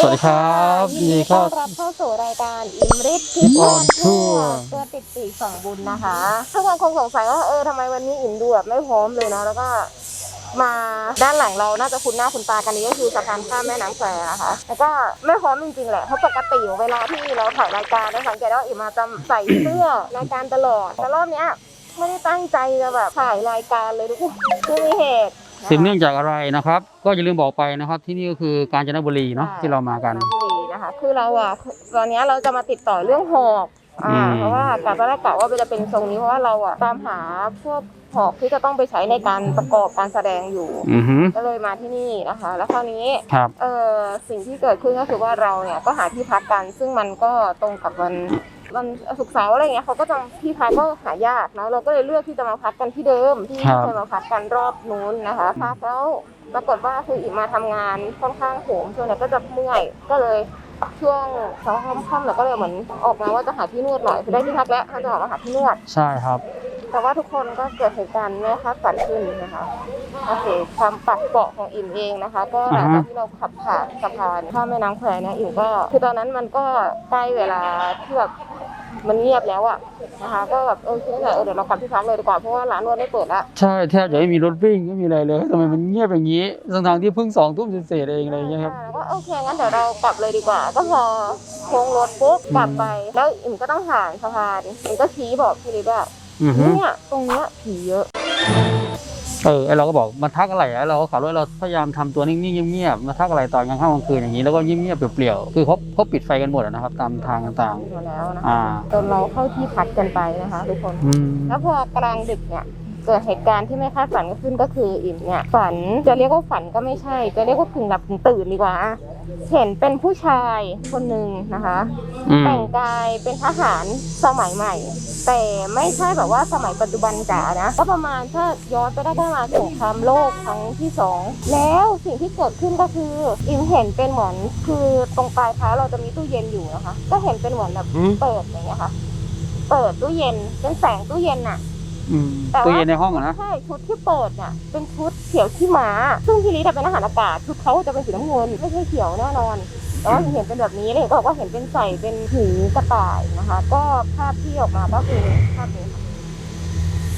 สวัสสวัสดีครับยินดียินดีครัต้อบนรับเข้าสู่รายการอิมริททิปออนทัวร์ตัวติดปีกฝั่งบุญนะคะทุกคนคงสงสัยว่าเออทำไมวันนี้อิมดูแบบไม่พร้อมเลยเนาะแล้วก็มาด้านหลังเราน่าจะคุ้นหน้าคุ้นตากันนี้ก็คือสะพานข้ามแม่น้ำแควนะคะ แล้วก็ไม่พร้อมจริงๆแหละ เพราะปกติเวลาที่เราถ่ายรายการเราสังเกตว่าอิมมาจะใส่เสื้อรายการตลอดแต่รอบเนี้ยไม่ได้ตั้งใจจะแบบถ่ายรายการเลยทุกคนคือมีเหตุ สืบเนื่องจากอะไรนะครับ ก็อย่าลืมบอกไปนะครับ ที่นี่ก็คือกาญจนบุรีเนาะที่เรามากันกญจบุรีนะคะคือเราอะตอนเนี้ยเราจะมาติดต่อเรื่องหอกอ่าอืม เพราะว่ากะตอนแรกกะว่าจะเป็นทรงนี้เพราะว่าเราอะตามหาพวกหอกที่จะต้องไปใช้ในการประกอบการแสดงอยู่ อือฮึก็เลยมาที่นี่นะคะ แล้วคราวนี้ ครับ เออสิ่งที่เกิดขึ้นก็คือว่าเราเนี่ยก็หาที่พักกัน ซึ่งมันก็ตรงกับวัน วันศุกร์เสาร์อะไรเงี้ยเขาก็จะที่พักก็หายากเนอะเราก็เลยเลือกที่จะมาพักกันที่เดิมที่เคยมาพักกันรอบนู้นนะคะพักแล้วปรากฏว่าคืออีกมาทำงานค่อนข้างโหมช่วงนี้ก็จะเมื่อยก็เลยช่วงเช้าค่ำๆเราก็เลยเหมือนออกมาว่าจะหาที่นวดหน่อยคือได้ที่พักแล้วเขาจะออกมาหาที่นวด ใช่ครับ แต่ว่าทุกคนก็เกิดเหตุการณ์ไม่คาดฝันขึ้นนะคะโอเคความปักเปาะของอิ่มเองนะคะ ก็หลังจากที่เราขับผ่านสะพานข้ามแม่น้ำแควเนี่ยอิ่มก็ คือตอนนั้นมันก็ใกล้เวลาที่แบบ มันเงียบแล้วอะนะคะก็แบบเออคิดว่าเออเดี๋ยวเรากลับที่พักเลยดีกว่าเพราะว่าร้านนวดไม่เปิดละใช่แทบจะไม่มีรถวิ่งไม่มีอะไรเลยทำไมมันเงียบอย่างนี้ทั้งๆที่เพิ่งสองทุ่มเศษๆเองอะไรอย่างเงี้ยครับแล้วก็โอเคงั้นเดี๋ยวเรากลับเลยดีกว่า ก็พอโค้งรถปุ๊บกลับไป แล้วอิ่มก็ต้องผ่านสะพานอิ่มก็ชี้บอกพี่ลิศว่าอือฮึเนี่ยตรงเนี้ยผีเยอะ เออไอเราก็บอกมาทักอะไรอะเราก็ขับรถเราพยายามทำตัวนิ่งๆเงียบๆมาทักอะไรตอนกลางค่ำกลางคืนอย่างนี้แล้วก็เงียบๆเปลี่ยวๆคือเขาเขาปิดไฟกันหมดอะนะครับ ตามทางต่างมาแล้วนะๆอ่าจนเราเข้าที่พักกันไปนะคะทุกคนอืมแล้วพอกลางดึกเนี่ย เกิดเหตุการณ์ที่ไม่คาดฝันก็ขึ้นก็คืออิ่มเนี่ยฝันจะเรียกว่าฝันก็ไม่ใช่ จะเรียกว่ากึ่งหลับกึ่งตื่นดีกว่า เห็นเป็นผู้ชายคนหนึ่งนะคะ อืม แต่งกายเป็นทหารสมัยใหม่ แต่ไม่ใช่แบบว่าสมัยปัจจุบันจ๋านะก็ประมาณถ้าย้อนไปได้ก็ประมาณสงครามโลกครั้งที่สองแล้วสิ่งที่เกิดขึ้นก็คืออิมเห็นเป็นเหมือนคือตรงปลายเท้าเราจะมีตู้เย็นอยู่นะคะ ก็เห็นเป็นเหมือนแบบอืมเปิดอย่างเงี้ยค่ะ เปิดตู้เย็นเป็นแสงตู้เย็นน่ะ อืมแต่ว่าตู้เย็นในห้องอะนะ ใช่ชุดที่เปิดเนี่ยเป็นชุดเขียวขี้ม้าซึ่งพี่ลิศเป็นอาหารอากาศชุดเขาจะเป็นสีน้ำเงินไม่ใช่เขียวแน่นอนแต่ว่าเห็นเป็นแบบนี้เลยก็บอกว่าเห็นเป็นใส่เป็นหูกระต่ายนะคะ ก็ภาพที่ออกมาก็คือภาพนี้ค่ะ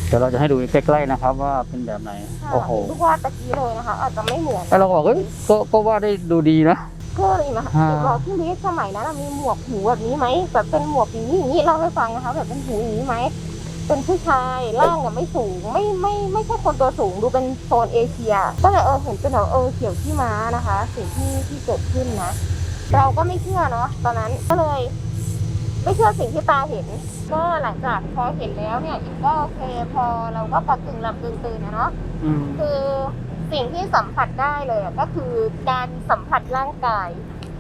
เดี๋ยวเราจะให้ดูใกล้ๆนะครับ ว่าเป็นแบบไหน โอ้โหลูกวาดตะกี้เลยนะคะ อาจจะไม่เหมือน แล้วเราก็บอกเฮ้ยก็ก็ว่าได้ดูดีนะก็เลยนะคะอ่า บอกพี่ลิศสมัยนั้นอะมีหมวกหูแบบนี้ไหมแบบเป็นหมวกอย่างนี้อย่างนี้เล่าให้ฟังนะคะ แบบเป็นหูอย่างนี้ไหม เป็นผู้ชายร่างอะไม่สูง ไม่ไม่ไม่ใช่คนตัวสูงดูเป็นโซนเอเชียก็เลยเออเห็นเป็นแบบเออเขียวที่ม้านะคะ สิ่งที่ที่เกิดขึ้นนะ เราก็ไม่เชื่อเนาะตอนนั้นก็เลย ไม่เชื่อสิ่งที่ตาเห็น ก็หลังจากพอเห็นแล้วเนี่ยอิมก็โอเคพอเราก็ปักกึ่งหลับกึ่งตื่นนะเนาะอืมคือสิ่งที่สัมผัสได้เลยอะก็คือการสัมผัสร่างกาย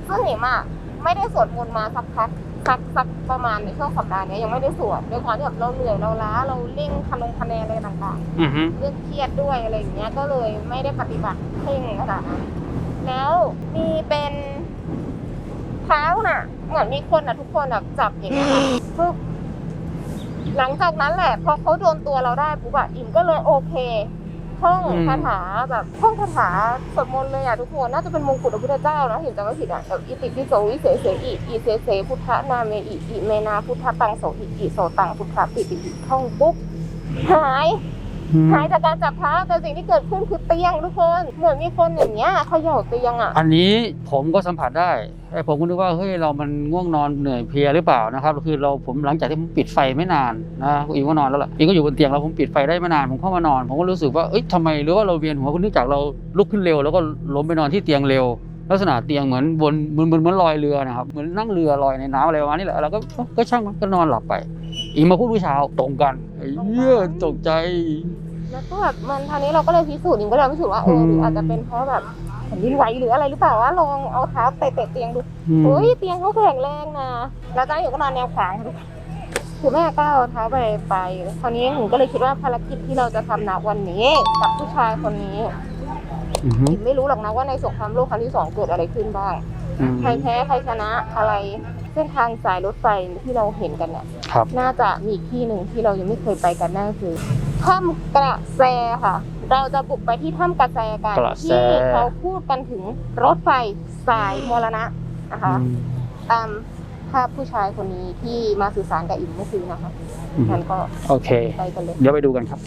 ซึ่งเห็นอะไม่ได้สวดมนต์มาสักพัก สักสักประมาณในช่วงสัปดาห์เนี้ยยังไม่ได้สวดด้วยความที่แบบเราเหนื่อยเราล้าเราเร่งคะนงคะแนนอะไรต่างอือฮึๆเรื่องเครียดด้วยอะไรอย่างเงี้ยก็เลยไม่ได้ปฏิบัติเพ่งขนาดนั้นแล้วมีเป็นเท้าน่ะเหมือนมีคนอะทุกคนแบบจับอย่างเงี้ยค่ะปึ๊บหลังจากนั้นแหละพอเขาโดนตัวเราได้ปุ๊บอะอิมก็เลยโอเค ท่องคาถาแบบท่องคาถาสวดมนต์เลยอะทุกคนน่าจะเป็นมงกุฎพระพุทธเจ้านะเห็นจำไม่ผิดอะแบบอิติปิโสวิเศษเสอิอิเสเสพุทธนาเมอิอิเมนาพุทธตังโสอิอิโสตังพุทธปิติท่องปุ๊บหาย หายจากการจับเท้าแต่สิ่งที่เกิดขึ้นคือเตียงทุกคนเหมือนมีคนอย่างเงี้ยเขย่าเตียงอะอันนี้ผมก็สัมผัสได้ไอ้ผมก็นึกว่าเฮ้ยเรามันง่วงนอนเหนื่อยเพลียหรือเปล่านะครับคือเราผมหลังจากที่ผมปิดไฟไม่นานนะอีกก็นอนแล้วล่ะอีกก็อยู่บนเตียงแล้วผมปิดไฟได้ไม่นานผมเข้ามานอน ผมก็รู้สึกว่าเอ้ยทำไมหรือว่าเราเวียนหัวเนื่องจากเราลุกขึ้นเร็ว แล้วก็ล้มไปนอนที่เตียงเร็วลักษณะเตียงเหมือนบนเหมือนเหมือนเหมือนลอยเรือนะครับเหมือนนั่งเรือลอยในน้ำอะไรประมาณนี้แหละเราก็เอ้าก็ช่างมันก็นอนหลับไป อีกมาพูดวิชาตรงกันไอ้เหี้ยตกใจ แล้วก็แบบมันทางนี้เราก็เลยพิสูจน์อิงก็เลยพิสูจน์ว่าเออหรืออาจจะเป็นเพราะแบบแผ่นดินไหวหรืออะไรหรือเปล่าว่าลองเอาเท้าเตะๆเตียงดูอืมเฮ้ยเตียงเขาแข็งแรงนะแล้วจ้าอยู่ก็นอนแนวขวางคือแม่ก็เอาเท้าไปไปคราวนี้หนูก็เลยคิดว่าภารกิจที่เราจะทำนะวันนี้กับผู้ชายคนนี้อือฮึอิมไม่รู้หรอกนะว่าในสงครามโลกครั้งที่สองเกิดอะไรขึ้นบ้าง อืม ใครแพ้ใครชนะอะไรเส้นทางสายรถไฟที่เราเห็นกันเนี่ยครับ น่าจะมีอีกที่หนึ่งที่เรายังไม่เคยไปกันนั่นก็คือถ้ำกระแสค่ะ เราจะบุกไปที่ถ้ำกระแสกันกระแสที่เขาพูดกันถึงรถไฟสายมรณะนะคะอืมตามภาพผู้ชายคนนี้ที่มาสื่อสารกับอิมเมื่อคืนนะคะอืมงั้นก็โอเค ไปกันเลย เดี๋ยวไปดูกันครับ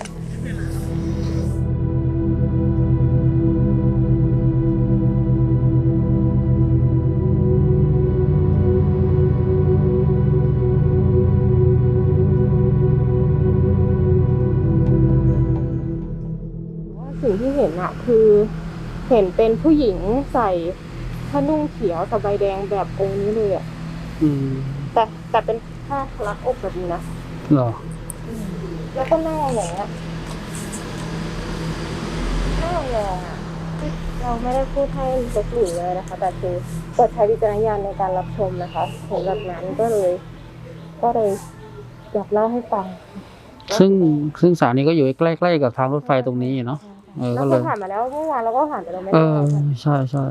เห็นเป็นผู้หญิงใส่ผ้านุ่งเขียวสบายแดงแบบองค์นี้เลยอะอืมแต่แต่เป็นผ้ารัดอกแบบนี้นะเหรอแล้วก็หน้าอย่างเงี้ยหน้าแรงอะเราไม่ได้พูดให้ลบหลู่เลยนะคะ แต่คือโปรดใช้วิจารณญาณในการรับชมนะคะเห็นแบบนั้นก็เลย ก็เลยอยากเล่าให้ฟังซึ่งซึ่งสถานีก็อยู่ใกล้ๆกับทางรถไฟตรงนี้เนาะ เออแล้วก็เคเลยยผ่านมาแล้วเมื่อวานเราก็ผ่านไปแล้วไม่เอได้อ ใช่ใช่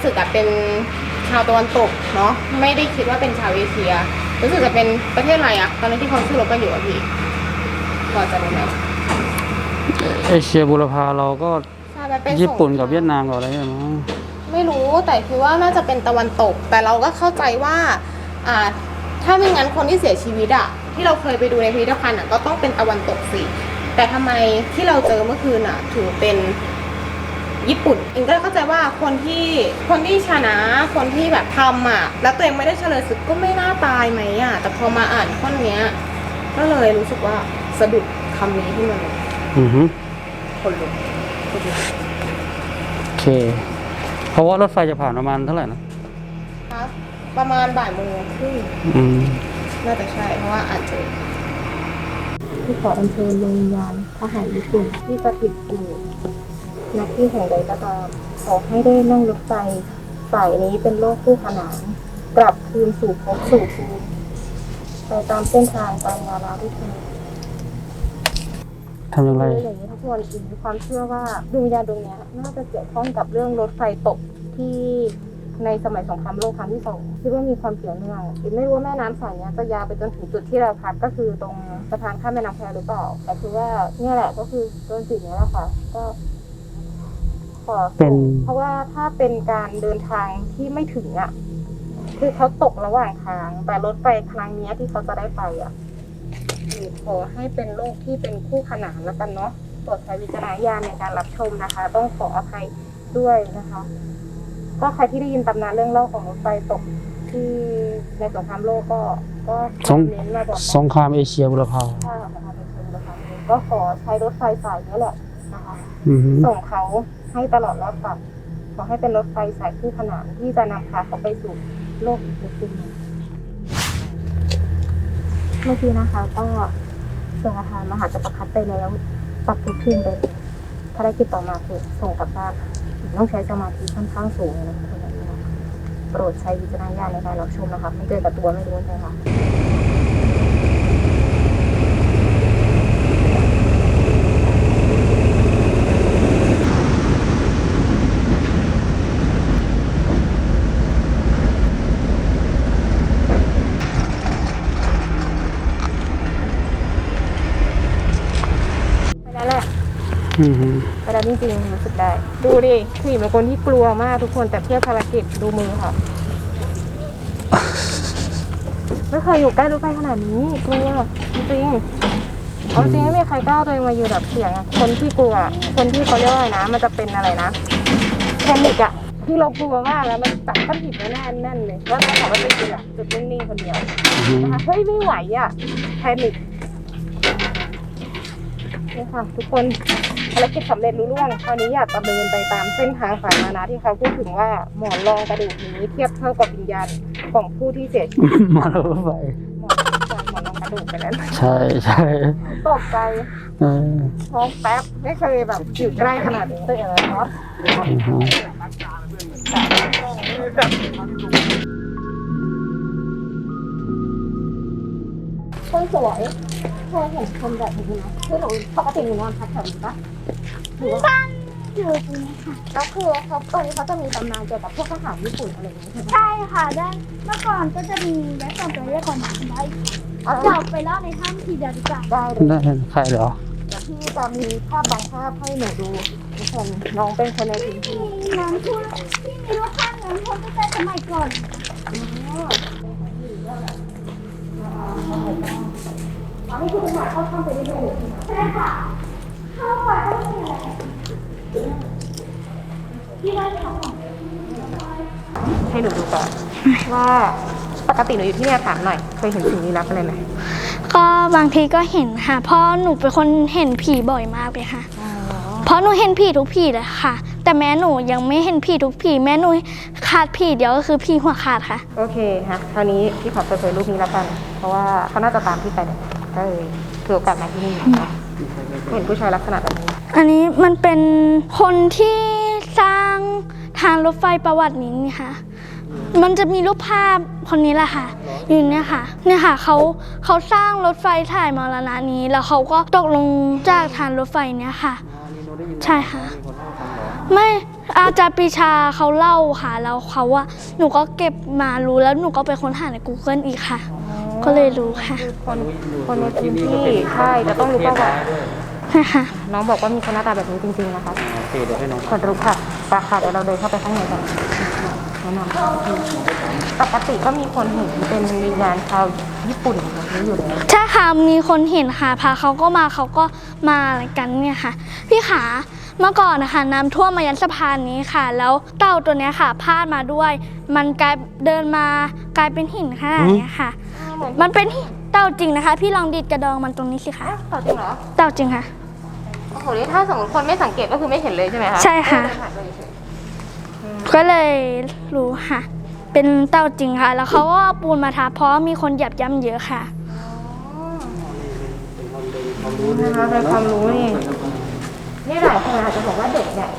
เฉลยศึกอะเป็นชาวตะวันตกเนาะไม่ได้คิดว่าเป็นชาวเอเชีย รู้สึกจะเป็นประเทศอะไรอะตอนนั้นที่เขาสู้รบกันอยู่อะพี่พอจะรู้ไหมเอเชียบุรพาเราก็ใช่มันเป็นญี่ปุ่นสงครกับเวียดนามกับอะไรเนี่ยมั้งไม่รู้แต่คือว่าน่าจะเป็นตะวันตก แต่เราก็เข้าใจว่าอ่าถ้าไม่งั้นคนที่เสียชีวิตอะที่เราเคยไปดูในพิพิธภัณฑ์อะก็ต้องเป็นตะวันตกสิแต่ทำไมที่เราเจอเมื่อคืนอะถึงเป็น ญี่ปุ่นเองก็เข้าใจว่าคนที่คนที่ชนะคนที่แบบทำอะแล้วตัวเองไม่ได้เฉลยศึกก็ไม่น่าตายไหมอะแต่พอมาอ่านข้อเนี้ย ก็เลยรู้สึกว่าสะดุดคำนี้ขึ้นมาเลยอือฮึคนลุกคนลุกโอเค เพราะว่ารถไฟจะผ่านประมาณเท่าไหร่นะครับ ประมาณบ่ายโมงครึ่งอืมน่าจะใช่เพราะว่าอ่านเจอที่ขออัญเชิญดวงวิญญาณทหารญี่ปุ่นที่สถิตอยู่ ณที่แห่งใดก็ตามขอให้ได้นั่งรถไฟสายนี้เป็นโลกคู่ขนาน กลับคืนสู่ภพสู่ภูมิไปตามเส้นทางตามวาระที่เธอทำอย่างไรอย่างนี้ทุกคนอินมีความเชื่อว่าดวงวิญญาณดวงเนี้ยน่าจะเกี่ยวข้องกับเรื่องรถไฟตกที่ในสมัยสงครามโลกครั้งที่สองคิดว่ามีความเกี่ยวเนื่องอินไม่รู้ว่าแม่น้ำสายเนี้ยจะยาวไปจนถึงจุดที่เราพักก็คือตรงสะพานข้ามแม่น้ำแควหรือเปล่า แต่คือว่าเนี่ยแหละก็คือต้นจุดนี้แหละค่ะ ก็ ขอเป็ส่งนเพราะว่าถ้าเป็นการเดินทางที่ไม่ถึงอะ คือเขาตกระหว่างทาง แต่รถไฟครั้งเนี้ยที่เขาจะได้ไปอะขอให้เป็นโลกที่เป็นคู่ขนานแล้วกันเนาะโปรดใช้วิจารณญาณในการรับชมนะคะ ต้องขออภัยด้วยนะคะ ก็ใครที่ได้ยินตำนานเรื่องเล่าของรถไฟตกที่ในสงครามโลกก็ ก็สงเน้นมาบอกสงครามเอเชียบุรพาถ้าสงครามเป็นเชิงนะคะก็ขอใช้รถไฟสายนี้แหละนะคะ อือฮึส่งเขา ให้ตลอดรอดฝั่งขอให้เป็นรถไฟสายคู่ขนานที่จะนำพาเขาไปสู่โลกอีกทีหนึ่งเมื่อกี้นะคะ ก็ส่งอาหารมหาจักรพรรดิไปแล้วปักทุกทีมไปภารกิจต่อมาคือส่งกลับบ้านต้องใช้สมาธิค่อนข้างสูงนะคะคนนี้นะโปรดใช้วิจารณญาณในการรับชมนะคะ ไม่เจอกับตัวไม่รู้เลยค่ะ ไปแล้วแหละ อือฮึไปแล้วจริงๆรู้สึกได้ ดูดิผู้หญิงเป็นคนที่กลัวมากทุกคนแต่เพื่อภารกิจดูมือค่ะไม่เคยอยู่ใกล้รถไฟขนาดนี้กลัวจริงๆเอาจริงไม่มีใครกล้าเอาตัวเองมายืนแบบเสียงอะคนที่กลัว คนที่เขาเรียกว่าอะไรนะ มันจะเป็นอะไรนะแพนิกอะที่เรากลัวมากแล้วมันตัดก้อนหินไว้แน่นแน่นเลยแล้วเราขอว่าเป็นจริงอะจุดนิ่งๆคนเดียวอือฮึนะคะเฮ้ยไม่ไหวอะแพนิคนี่ค่ะทุกคน ภารกิจสำเร็จรุ่ร่วงตอนนี้อยากจะเดินไปตามเส้นทางสายมานะที่เขาพูดถึงว่าหมอนรองกระดูกนี้เทียบเท่ากับวิญญาณของผู้ที่เสียชีวิตมาแล้วรถไฟหมอนหมอนรองกระดูกไปแล้วใช่ใช่ตกใจเออท้องแป๊บไม่เคยแบบอยู่ใกล้ขนาดนี้เลยเหรออือฮึ คนสวยเคยเห็นคนแบบนี้ไหมคือหนูปกติหนูนอนพักแถวนี้ปะหรือว่าบ้านอยู่ตรงนี้ค่ะแล้วคือเขาตรงนี้เขาจะมีตำนานเกี่ยวกับพวกทหารญี่ปุ่นอะไรอย่างนี้ใช่ไหมใช่ค่ะด้านเมื่อก่อนก็จะมีและก่อนตัวแยกก่อนหนังได้อ๋อเราไปเล่าในถ้ำทีเดียวดีกว่าได้เลยได้ใครเหรอ เดี๋ยวพี่จะมีภาพบางภาพให้หนูดูทุกคนน้องเป็นคนในพื้นที่ ที่น้ำท่วมที่มีรูปภาพน้ำท่วมตั้งแต่สมัยก่อน อ๋อนี่คือเป็นหมายเข้าถ้ำไปได้เลยใช่ค่ะ เข้าไปก็ไม่มีอะไรที่บ้านเขาของให้หนูดูก่อนว่าปกติหนูอยู่ที่เนี่ยถามหน่อยเคยเห็นสิ่งลี้ลับอะไรไหมก็บางทีก็เห็นค่ะ เพราะหนูเป็นคนเห็นผีบ่อยมากเลยค่ะ เพราะหนูเห็นผีทุกผีเลยค่ะ แต่แม่หนูยังไม่เห็นผีทุกผีแม่หนูขาดผีเดียวก็คือผีหัวขาดค่ะ โอเคฮะคราวนี้พี่ขอเปิดเผยรูปนี้แล้วกัน เพราะว่าเขาน่าจะตามพี่ไปเนี่ยก็เลยถือโอกาสมาที่นี่นะเห็นผู้ชายลักษณะแบบนี้ อันนี้มันเป็นคนที่สร้างทางรถไฟประวัตินี้นี่ค่ะ มันจะมีรูปภาพคนนี้แหละค่ะ อยู่เนี่ยค่ะ เนี่ยค่ะเขาเขาสร้างรถไฟถ่ายมรณะนี้ แล้วเขาก็ตกลงจากทางรถไฟเนี่ยค่ะ ใช่ค่ะ ไม่อาจารย์ปรีชาเขาเล่าค่ะแล้วเขาว่าหนูก็เก็บมารู้แล้วหนูก็ไปค้นหาใน Google อีกค่ะ ก็เลยรู้ค่ะคือคนคนในพื้นที่ใช่จะต้องรู้ประวัตินะคะน้องบอกว่ามีคนหน้าตาแบบนี้จริงๆนะคะโอเคเดี๋ยวให้น้องขนลุกค่ะปาค่ะเดี๋ยวเราเดินเข้าไปข้างในกันแนะนำปกติก็มีคนเห็นเป็นวิญญาณชาวญี่ปุ่นแบบนี้อยู่แล้วใช่ค่ะมีคนเห็นค่ะพาเขาก็มาเขาก็มาอะไรกันเนี่ยค่ะ พี่ขาเมื่อก่อนนะคะน้ำท่วมมายันสะพานนี้ค่ะ แล้วเต่าตัวเนี้ยค่ะพาดมาด้วย มันกลายเดินมากลายเป็นหินขนาดเนี้ยค่ะ เหมือนมันเป็นหินเต่าจริงนะคะ พี่ลองดีดกระดองมันตรงนี้สิคะ ต่อจริงเหรอ เต่าจริงค่ะ โอ้โห นี่ถ้าสมมติคนไม่สังเกตก็คือไม่เห็นเลยใช่ไหมคะใช่ค่ะเดินผ่านไปเฉยก็เลยรู้ค่ะ เป็นเต่าจริงค่ะ แล้วเขาก็เอาปูนมาทับเพราะมีคนเหยียบย่ำเยอะค่ะนะคะเป็นความรู้นี่นี่หลายคนอาจจะบอกว่าเด็กเนี่ย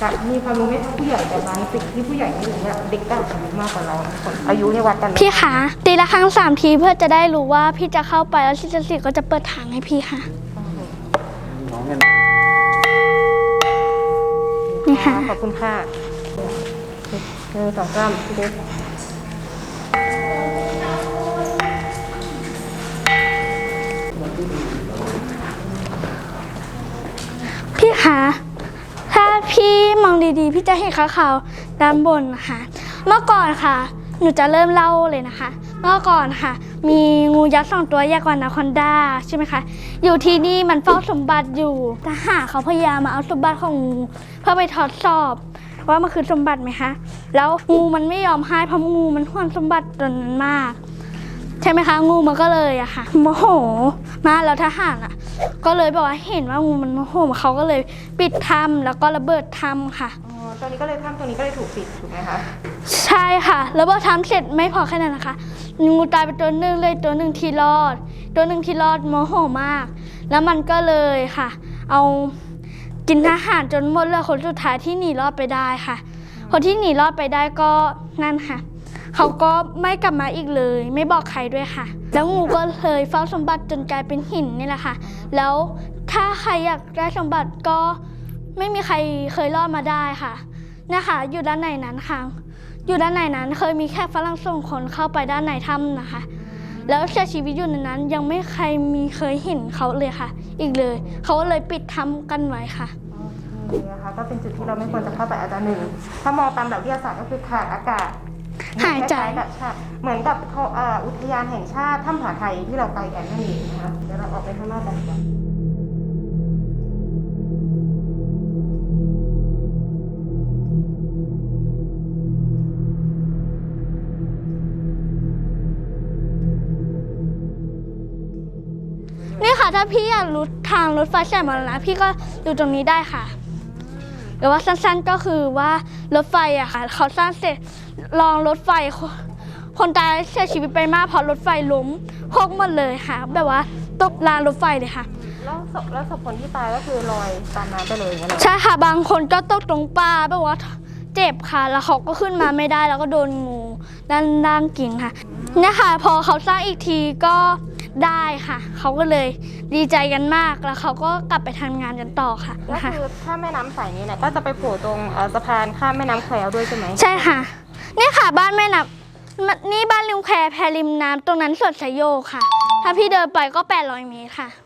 จะมีความรู้ไม่เท่าผู้ใหญ่แต่บางสิ่งที่ผู้ใหญ่ไม่รู้เนี่ยเด็กก็อาจจะรู้มากกว่าเราคนอายุเนี่ยวัดกันไม่ได้พี่คะตีละครั้งสามทีเพื่อจะได้รู้ว่าพี่จะเข้าไปแล้วชิจสิก็จะเปิดทางให้พี่ค่ะน้องเนี่ยนี่ค่ะขอบคุณค่ะหนึ่งสองสามพี่เด็กพี่คะถ้าพี่มอง ดีๆ พี่จะเห็นขาวๆด้านบนนะคะเมื่อก่อนค่ะ หนูจะเริ่มเล่าเลยนะคะ เมื่อก่อนค่ะ มีงูยักษ์สองตัวใหญ่กว่านาคอนดาใช่ไหมคะ อยู่ที่นี่มันเฝ้าสมบัติอยู่ทหารเขาพยายามมาเอาสมบัติของงูเพื่อไปทดสอบว่ามันคือสมบัติไหมคะ แล้วงูมันไม่ยอมให้เพราะงูมันห่วงสมบัติตัวนั้นมาก ใช่ไหมคะ งูมันก็เลยอะค่ะโมโห มาแล้วทหารอะ ก็เลยบอกว่าเห็นว่างูมันโมโหเขาก็เลยปิดถ้ำแล้วก็ระเบิดถ้ำค่ะ อ๋อตอนนี้ก็เลยถ้ำตัวนี้ก็เลยถูกปิดถูกไหมคะ ใช่ค่ะ แล้วพอทำเสร็จไม่พอแค่นั้นนะคะ งูตายไปตัวหนึ่งเลยตัวหนึ่งที่รอด ตัวหนึ่งที่รอดโมโหมาก แล้วมันก็เลยค่ะ เอากินอาหารจนหมดเลยคนสุดท้ายที่หนีรอดไปได้ค่ะ คนที่หนีรอดไปได้ก็นั่นค่ะ เขาก็ไม่กลับมาอีกเลย ไม่บอกใครด้วยค่ะ แล้วงูก็เลยเฝ้าสมบัติจนกลายเป็นหินนี่แหละค่ะ แล้วถ้าใครอยากได้สมบัติก็ไม่มีใครเคยรอดมาได้ค่ะนะคะอยู่ด้านในนั้นค่ะ อยู่ด้านในนั้นเคยมีแค่ฝรั่งส่งคนเข้าไปด้านในถ้ำนะคะ แล้วเสียชีวิตอยู่ในนั้นยังไม่ใครมีเคยเห็นเขาเลยค่ะ อีกเลย เขาก็เลยปิดถ้ำกันไว้ค่ะโอเคนะคะก็เป็นจุดที่เราไม่ควรจะเข้าไปอาจจะหนึ่งถ้ามองตามแบบวิทยาศาสตร์ก็คือขาดอากาศ หายใจ คล้ๆกับชาเหมือนกับเขาเอ่ออุทยานแห่งชาติถ้ำผาไทยที่เราไปกันนั่นเองนะคะเดี๋ยวเราออกไปข้างนอกกันดีกว่านี่ค่ะถ้าพี่อยากรู้ทางรถไฟสายมรณะพี่ก็อยู่ตรงนี้ได้ค่ะ หรือว่าสั้นๆก็คือว่ารถไฟอะค่ะเขาสร้างเสร็จรองรถไฟคนคนตายเสียชีวิตไปมากเพราะรถไฟล้มพกหมดเลยค่ะ แบบว่าตกรางรถไฟเลยค่ะ แล้วศพแล้วศพคนที่ตายก็คือลอยตามน้ำไปเลยอย่างเงี้ยเหรอใช่ค่ะบางคนก็ตกตรงป่าแบบว่าเจ็บค่ะ แล้วเขาก็ขึ้นมาไม่ได้แล้วก็โดนงูด้านด้านกินค่ะเนี่ยค่ะพอเขาสร้างอีกทีก็ ได้ค่ะ เขาก็เลยดีใจกันมากแล้วเขาก็กลับไปทำงานกันต่อค่ะก็นะคะคือถ้าแม่น้ำสายนี้เนี่ยก็จะไปโผล่ตรงเอ่อสะพานข้ามแม่น้ำแควด้วยใช่ไหมใช่ค่ะ นี่ค่ะบ้านแม่น้ำนี่บ้านริมแควแพรริมน้ำตรงนั้นสวนสยโยกค่ะ ถ้าพี่เดินไปก็ 800 เมตรค่ะอืมใกล้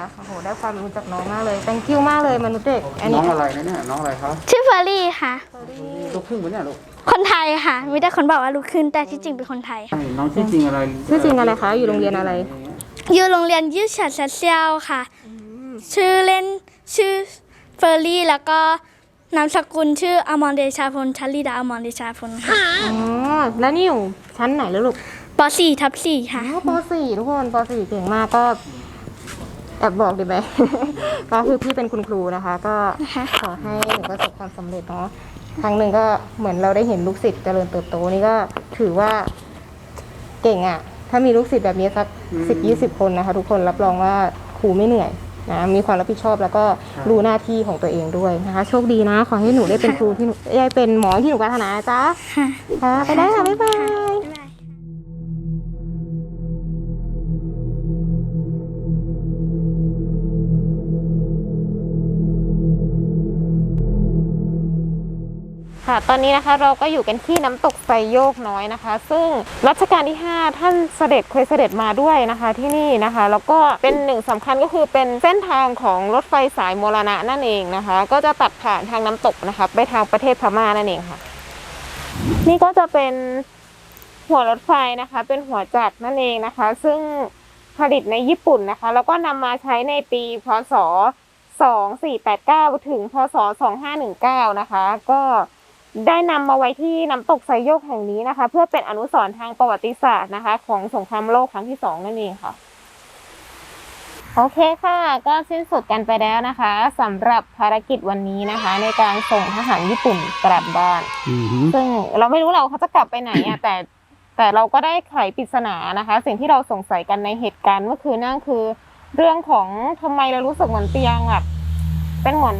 นี่เองนะคะโอ้โหได้ความรู้จากน้องมากเลย thank you มากเลยมนุษย์เด็กอันน้นี้องอะไรนะเนี่ยน้องอะไรครับชื่อเฟอร์รี่ค่ะ ลูกครึ่งปะเนี่ยลูกคนไทยค่ะ มีแต่คนบอกว่าลูกครึ่งแต่ที่จริงเป็นคนไทยค่ะน้องชื่อจริงอะไรชื่อจริงอะไรคะอยู่โรงเรียนอะไร อยู่โรงเรียนยืดฉัดเซียวค่ะ ชื่อเล่นชื่อเฟอร์รี่แล้วก็นามสกุลชื่ออมรเดชาพลชลิดาอมรเดชาพลค่ะอ๋อแล้วนี่อยู่ชั้นไหนแล้วลูกป .4 ทับ4ค่ะ อ๋อป .4 ทุกคนป .4 เก่งมากก็ แอบบอกดีไหม ก็คือพี่เป็นคุณครูนะคะ ก็นะคะขอให้หนูประสบความสำเร็จเนาะครั้งหนึ่งก็เหมือนเราได้เห็นลูกศิษย์เจริญเติบโตนี่ก็ถือว่าเก่งอะ่ะ ถ้ามีลูกศิษย์แบบนี้สักสิบยี่สิบคนนะคะ ทุกคนรับรองว่าครูไม่เหนื่อยนะมีความรับผิดชอบแล้วก็รู้หน้าที่ของตัวเองด้วยนะคะ โชคดีนะ ขอให้หนูได้เป็นครูที่หนูได้เป็นหมอที่หนูปรารถนานะจ๊ะค่ะค่ะไปได้ค่ะบ๊ายบาย ค่ะ ตอนนี้นะคะเราก็อยู่กันที่น้ำตกไซโยกน้อยนะคะ ซึ่งรัชกาลที่ 5 ท่านเสด็จเคยเสด็จมาด้วยนะคะที่นี่นะคะ แล้วก็เป็นหนึ่งสำคัญก็คือเป็นเส้นทางของรถไฟสายมรณะนั่นเองนะคะ ก็จะตัดผ่านทางน้ำตกนะคะไปทางประเทศพม่านั่นเองค่ะ นี่ก็จะเป็นหัวรถไฟนะคะ เป็นหัวจักรนั่นเองนะคะ ซึ่งผลิตในญี่ปุ่นนะคะ แล้วก็นำมาใช้ในปีพศ2489 ถึงพศ2519 นะคะ ก็ ได้นำมาไว้ที่น้ำตกไซโยกแห่งนี้นะคะ เพื่อเป็นอนุสรณ์ทางประวัติศาสตร์นะคะ ของสงครามโลกครั้งที่สองนั่นเองค่ะ โอเคค่ะ ก็สิ้นสุดกันไปแล้วนะคะสำหรับภารกิจวันนี้นะคะ ในการส่งทหารญี่ปุ่นกลับบ้านอือหือซึ่งเราไม่รู้เราเขาจะกลับไปไหนอะแต่แต่เราก็ได้ไขปริศนานะคะ สิ่งที่เราสงสัยกันในเหตุการณ์เมื่อคืนนั่นคือ เรื่องของทำไมเรารู้สึกเหมือนเตียงแบบเป็นเหมือน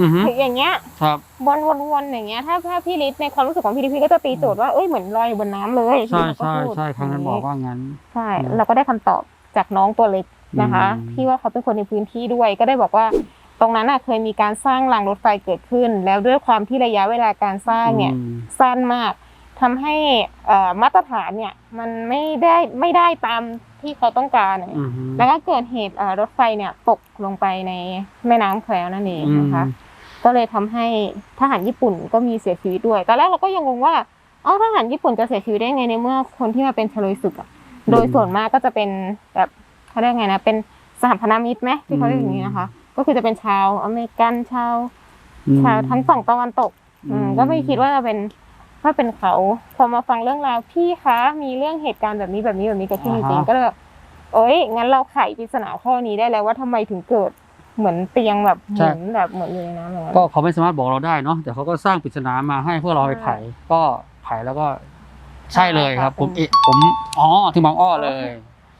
อือหืออย่างเงี้ยครับ วนวนวนอย่างเงี้ยถ้าถ้าพี่ฤทธิ์ในความรู้สึกของพี่ฤทธิ์พี่ก็จะตีโจทย์ว่าเอ้ยเหมือนลอยอยู่บนน้ำเลยใช่พี่ก็ใช่พูดใช่ครั้งนั้นบอกว่างั้น ใช่อืมเราก็ได้คำตอบจากน้องตัวเล็กนะคะ อืม ที่ว่าเขาเป็นคนในพื้นที่ด้วย ก็ได้บอกว่า ตรงนั้นน่ะเคยมีการสร้างรางรถไฟเกิดขึ้น แล้วด้วยความที่ระยะเวลาการสร้างเนี่ย อืม สั้นมากทำให้เอ่อมาตรฐานเนี่ยมันไม่ได้ไม่ได้ตามที่เขาต้องการอะอือหือแล้วก็เกิดเหตุเอ่อรถไฟเนี่ยตกลงไปในแม่น้ำแควนั่นเองนะคะ ก็เลยทำให้ทหารญี่ปุ่นก็มีเสียชีวิตด้วยตอนแรกเราก็ยังงงว่าอ๋อทหารญี่ปุ่นจะเสียชีวิตได้ไงในเมื่อคนที่มาเป็นเฉลยศึกอะโดยส่วนมากก็จะเป็นแบบเขาเรียกไงนะเป็นสหพันธมิตรไหมที่เขาเรียกอย่างนี้นะคะ ก็คือจะเป็นชาวอเมริกันชาวอืมชาวทั้งฝั่งตะวันตกอืมอืมก็ไม่คิดว่าจะเป็นว่าเป็นเขาพอมาฟังเรื่องราวพี่คะมีเรื่องเหตุการณ์แบบนี้แบบนี้แบบนี้เกิดขึ้นจริงๆก็เลยแบบเอ้ยงั้นเราไขปริศนาข้อนี้ได้แล้วว่าทำไมถึงเกิด เหมือนเตียงแบบเหมือนแบบเหมือนอยู่ในน้ำอย่างนั้นก็เขาไม่สามารถบอกเราได้เนาะแต่เขาก็สร้างปริศนามาให้เพื่อเราไปไขก็ไขแล้วก็ใช่เลยครับ ผมเอะผมอ๋อที่มองอ้อเลย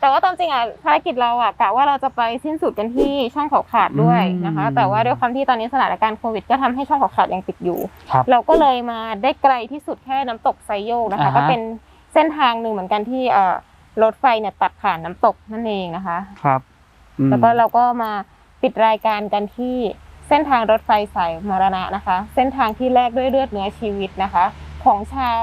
แต่ว่าตอนจริงอะภารกิจเราอะกะว่าเราจะไปสิ้นสุดกันที่ช่องเขาขาดด้วยนะคะอืมแต่ว่าด้วยความที่ตอนนี้สถานการณ์โควิด ก็ทำให้ช่องเขาขาดยังติดอยู่ครับเราก็เลยมาได้ไกลที่สุดแค่น้ำตกไซโยกนะคะอ่าฮะก็เป็นเส้นทางหนึ่งเหมือนกันที่เอ่อรถไฟเนี่ยตัดผ่านน้ำตกนั่นเองนะคะ ครับอืมแล้วก็เราก็มา ปิดรายการกันที่เส้นทางรถไฟสายมรณะนะคะ เส้นทางที่แลกด้วยเลือดเนื้อชีวิตนะคะ ของชาว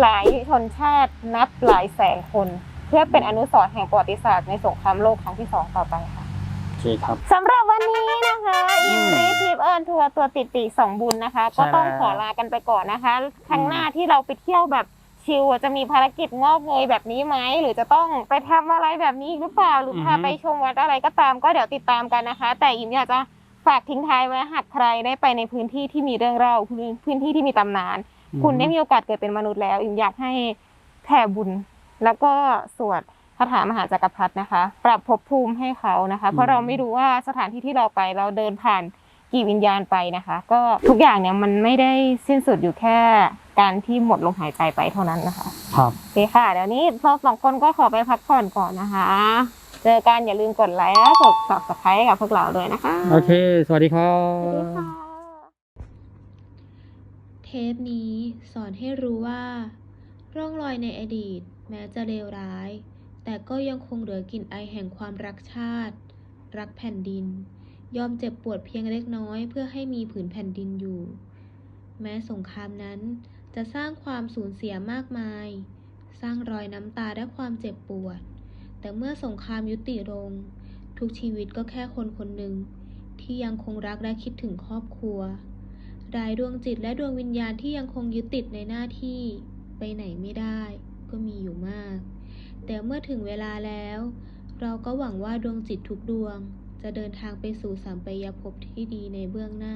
หลายชนชาตินับหลายแสนคน เพื่อเป็นอนุสรณ์แห่งประวัติศาสตร์ในสงครามโลกครั้งที่สองต่อไปค่ะโอเคครับ สำหรับวันนี้นะคะอิมรีทีฟเอิญทัวร์ตัวติดปีกสองบุญนะคะใช่ก็ต้องแล้วขอลากันไปก่อนนะคะ ครั้งหน้าที่เราไปเที่ยวแบบ ชิลจะมีภารกิจงอกเงยแบบนี้ไหมหรือจะต้องไปทำอะไรแบบนี้หรือเปล่าหรือพาไปชมวัดอะไรก็ตามก็เดี๋ยวติดตามกันนะคะ แต่อิมอยากจะฝากทิ้งท้ายไว้หากใครได้ไปในพื้นที่ที่มีเรื่องเล่าพื้นพื้นที่ที่มีตำนาน คุณได้มีโอกาสเกิดเป็นมนุษย์แล้ว อิมอยากให้แผ่บุญ แล้วก็สวดคาถามหาจักรพรรดินะคะ ปรับภพภูมิให้เขานะคะ เพราะเราไม่รู้ว่าสถานที่ที่เราไปเราเดินผ่าน กี่วิญญาณไปนะคะ ก็ทุกอย่างเนี่ยมันไม่ได้สิ้นสุดอยู่แค่การที่หมดลมหายใจไปเท่านั้นนะคะครับโอเคค่ะเดี๋ยวนี้เราสองคนก็ขอไปพักผ่อนก่อนนะคะ เจอกันอย่าลืมกดไลค์และกด subscribe กับพวกเราด้วยนะคะโอเค สวัสดีครัสวัสดีบ ค่ะปนี้สอนให้รู้ว่า ร่องรอยในอดีต แม้จะเลวร้าย แต่ก็ยังคงเหลือกลิ่นไอแห่งความรักชาติ รักแผ่นดิน ยอมเจ็บปวดเพียงเล็กน้อย เพื่อให้มีผืนแผ่นดินอยู่ แม้สงครามนั้นจะสร้างความสูญเสียมากมาย สร้างรอยน้ำตาและความเจ็บปวด แต่เมื่อสงครามยุติลง ทุกชีวิตก็แค่คนคนหนึ่ง ที่ยังคงรักและคิดถึงครอบครัวรายดวงจิตและดวงวิญญาณที่ยังคงยึดติดในหน้าที่ ไปไหนไม่ได้ ก็มีอยู่มาก แต่เมื่อถึงเวลาแล้ว เราก็หวังว่าดวงจิตทุกดวง จะเดินทางไปสู่สัมปยภพที่ดีในเบื้องหน้า